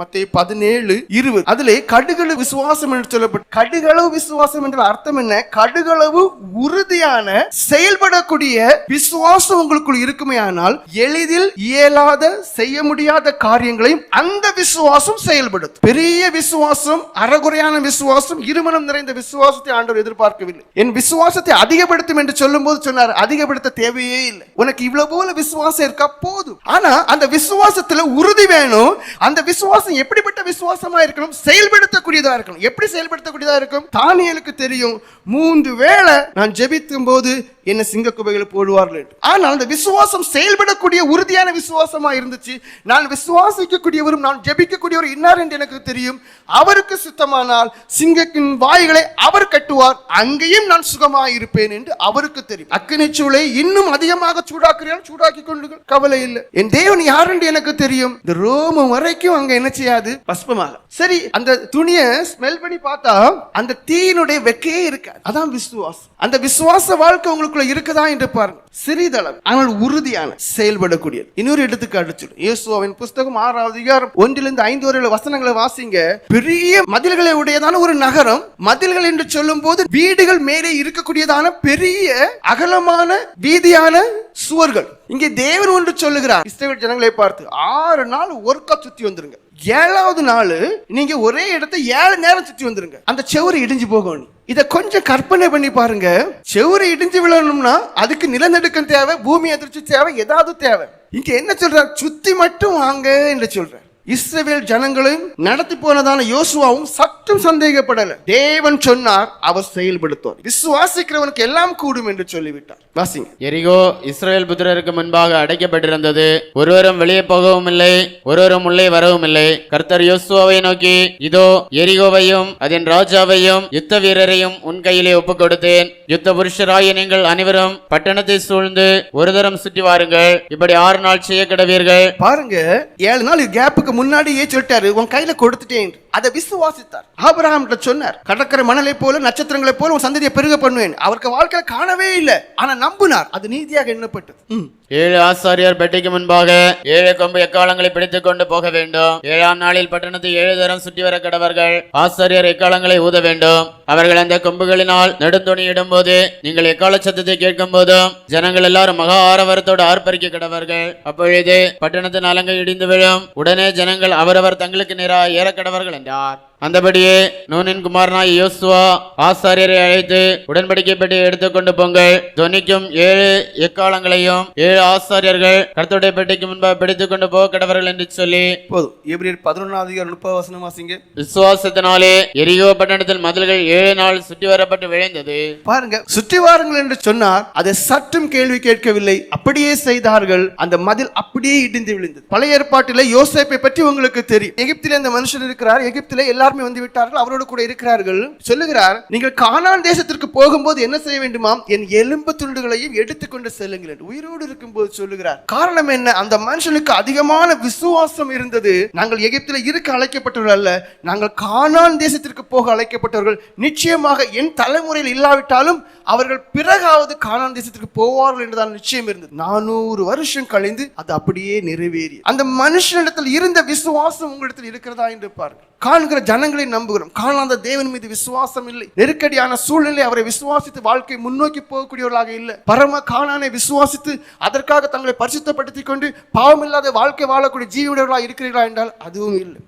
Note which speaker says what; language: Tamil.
Speaker 1: மத்திய பதினேழு இருபது. அதிலே கடுகளவு விசுவாசம் என்று சொல்லப்பட்டு கடுகளவு விசுவாசம் என்ற அர்த்தம் என்ன? கடுகளவு உறுதியான செயல்படக்கூடிய விசுவாசம் உங்களுக்குள் இருக்குமே ஆனால் எளிதில் இயலாத செய்ய முடியாத காரியங்களையும் அந்த விசுவாசம் செயல்படுத்தும். பெரிய விசுவாசம் அறகுறையான விசுவாசம் இருமனம் நிறைந்த விசுவாசத்தை ஆண்டவர் எதிர்பார்க்கவில்லை. என் விசுவாசத்தை அதிகப்படுத்தும் என்று சொல்லும் போது சொன்னார் அதிகப்படுத்த தேவையே இல்லை. உனக்கு இவ்வளவு போல விசுவாசம் இருக்கா? போதும். ஆனா அந்த விசுவாசத்துல உறுதி வேணும். அந்த விசுவாசம் விசுவாசம் எப்படிப்பட்ட விசுவாசமா இருக்கணும்? செயல்படுத்தக்கூடியதா இருக்கணும். எப்படி செயல்படுத்தக்கூடியதா இருக்கும்? தானியலுக்கு தெரியும் மூன்று வேளை நான் ஜெபிக்கும் போது என்ன சிங்க குபைகளை போடுவார்கள் ஆனால் அந்த விசுவாசம் செயல்படக்கூடிய உறுதியான விசுவாசமா இருந்துச்சு. நான் விசுவாசிக்கக்கூடியவரும் நான் ஜெபிக்கக்கூடியவர் இன்னார் என்று எனக்கு தெரியும். அவருக்கு சுத்தமானால் சிங்கத்தின் வாய்களை அவர் கட்டுவார். அங்கேயும் நான் சுகமாய் இருப்பேன் என்று அவருக்கு தெரியும். அக்கினி சூளை இன்னும் அதிகமாக சூடாக்குறேன் சூடாக்கி கொண்டு கவலை இல்லை. என் தேவன் யார் என்று எனக்கு தெரியும். இந்த ரோமம் வரைக்கும் அங்க என்ன செய்யாது. பஸ்பமாக. சரி அந்த துணியை ஸ்மெல் பண்ணி பார்த்தா அந்த தீயினுடைய வெக்கையே இருக்காது. அதான் விசுவாசம். அந்த விசுவாச வாழ்க்கை உங்களுக்குள்ள இருக்குதா என்று பாருங்க. சிறிதளவு. ஆனால் உறுதியான செயல்படக்கூடியது. இன்னொரு இடத்துக்கு சொல்லு இயேசுவின் புஸ்தகம் ஆறாவது அதிகாரம் ஒன்றிலிருந்து ஐந்து வரையுள்ள வசனங்களை வாசிங்க. பெரிய மதில்களை உடையதான ஒரு நகரம் மதில்கள் என்று சொல்லும் போது வீடுகள் மேலே இருக்கக்கூடியதான பெரிய அகலமான வீதியான சுவர்கள். இங்கே தேவன் ஒன்று சொல்லுகிறார். இஸ்ரேல் ஜனங்களை பார்த்து ஆறு நாள் ஒர்க்கா சுத்தி வந்துருங்க. ஏழாவது நாள் நீங்க ஒரே இடத்த ஏழு நேரம் சுற்றி வந்துருங்க. அந்த செவுரு இடிஞ்சு போகணும் இதை கொஞ்சம் கற்பனை பண்ணி பாருங்க. செவுரு இடிஞ்சு விழணும்னா அதுக்கு நிலநடுக்கம் தேவை பூமி அதிர்ச்சி தேவை ஏதாவது தேவை. இங்க என்ன சொல்றார்? சுத்தி மட்டும் வாங்க என்று சொல்றார். இஸ்ரவேல் ஜனங்களையும் நடத்தி போனதான யோசுவாவும் சற்றும் சந்தேகப்படல. தேவன் சொன்னார் அவர் செயல்படுத்துவார். விசுவாசிக்கிறவனுக்கு எல்லாம் கூடும் என்று சொல்லிவிட்டார். வாசிங்க.
Speaker 2: எரிகோ இஸ்ரவேல் புத்திரருக்கு முன்பாக அடைக்கப்பட்டிருந்தது. ஒருவரும் வெளியே போகவும் இல்லை ஒருவரும் உள்ளே வரவும் இல்லை. கர்த்தர் யோசுவாவை நோக்கி இதோ எரிகோவையும் அதன் ராஜாவையும் யுத்த வீரரையும் உன் கையிலே ஒப்புக் கொடுத்தேன் யுத்த புருஷராகிய நீங்கள் அனைவரும் பட்டணத்தை சூழ்ந்து ஒரு தரம் சுற்றி வாருங்கள். இப்படி ஆறு நாள் செய்ய கிடவீர்கள்
Speaker 1: பாருங்க ஏழு நாள் கேப்புக்கு முன்னாடியே சொல்லிட்டாரு உன் கையில கொடுத்துட்டேன். அதை விசுவாசித்தார். ஆபிரஹாம் சொன்னார் கடற்கரை மணலை போல நட்சத்திரங்களை போல உன் சந்ததியை பெருக பண்ணுவேன். அவருக்கு வாழ்க்கையில காணவே இல்லை. ஆனா நம்பினார் அது நீதியாக எண்ணப்பட்டது.
Speaker 2: ஏழு ஆசாரியார் பெட்டிக்கு முன்பாக ஏழு கொம்பு எக்காலங்களை பிடித்துக் கொண்டு போக வேண்டும். ஏழாம் நாளில் பட்டணத்தை ஏழு தரம் சுற்றி வர கடவர்கள் ஆசாரியர் எக்காலங்களை ஊத வேண்டும். அவர்கள் அந்த கொம்புகளினால் நெடுந்துணி இடும்போது நீங்கள் எக்கால சத்தத்தை கேட்கும் போதும் ஜனங்கள் எல்லாரும் மகா ஆரவரத்தோடு ஆர்ப்பரிக்க கடவர்கள். அப்பொழுது பட்டணத்தின் அலங்கை இடிந்து விழும். உடனே ஜனங்கள் அவரவர் தங்களுக்கு நேராக ஏற கடவர்கள் dot அந்தபடியே நூனின் குமாரனாய் யோசுவா ஆசாரியரை அழைத்து உடன்படிக்கை பெட்டி எடுத்துக்கொண்டு போங்கள். துணிக்கும் ஏழு எக்காலங்களையும் ஏழு ஆசாரியர்கள் கர்த்தருடைய பெட்டிக்கு முன்பாக பிடித்துக் கொண்டு போக கடவர்கள் என்று சொல்லி
Speaker 1: போதும். எபிரியர் பதினொன்றாவது அதிகாரம் முப்பது வசனம் வாசிங்க.
Speaker 2: விசுவாசத்தினாலே எரிகோ பட்டணத்தில் மதில்கள் ஏழு நாள் சுற்றி வரப்பட்டு விளைந்தது
Speaker 1: பாருங்க சுற்றி வாருங்கள் என்று சொன்னார். அதை சற்றும் கேள்வி கேட்கவில்லை. அப்படியே செய்தார்கள். அந்த மதில் அப்படியே இடிந்து விழுந்தது. பழைய ஏற்பாட்டில் யோசேப்பை பற்றி உங்களுக்கு தெரியும். எகிப்திலே அந்த மனுஷன் இருக்கிறார். எகிப்திலே எல்லாருமே வந்து விட்டார்கள் அவரோடு கூட இருக்கிறார்கள். சொல்லுகிறார் நீங்கள் கானான் தேசத்திற்கு போகும்போது என்ன செய்ய வேண்டுமாம்? என் எலும்பு துண்டுகளையும் எடுத்துக்கொண்டு செல்லுங்கள் என்று உயிரோடு இருக்கும்போது சொல்லுகிறார் காரணம் என்ன? அந்த மனுஷனுக்கு அதிகமான விசுவாசம் இருந்தது. நாங்கள் எகிப்தில இருக்க அழைக்கப்பட்டவர்கள் அல்ல. நாங்கள் கானான் தேசத்திற்கு போக அழைக்கப்பட்டவர்கள். நிச்சயமாக என் தலைமுறையில் இல்லாவிட்டாலும் அவர்கள் பிறகாவது கானான் தேசத்திற்கு போவார்கள் என்றுதான் நிச்சயம் இருந்தது. நானூறு வருஷம் கழிந்து அது அப்படியே நிறைவேறி அந்த மனுஷனிடத்தில் இருந்த விசுவாசம் உங்களிடத்தில் இருக்கிறதா என்று பாருங்கள். காண்கிற ஜனங்களை நம்புகிறோம். காணாத தேவன் மீது விசுவாசம் இல்லை. நெருக்கடியான சூழ்நிலை அவரை விசுவாசித்து வாழ்க்கை முன்னோக்கி போகக்கூடியவர்களாக இல்லை. பரம காணானை விசுவாசித்து அதற்காக தங்களை பரிசுத்தப்படுத்திக் கொண்டு பாவமில்லாத வாழ்க்கை வாழக்கூடிய ஜீவியர்களாக இருக்கிறீர்களா என்றால் அதுவும் இல்லை.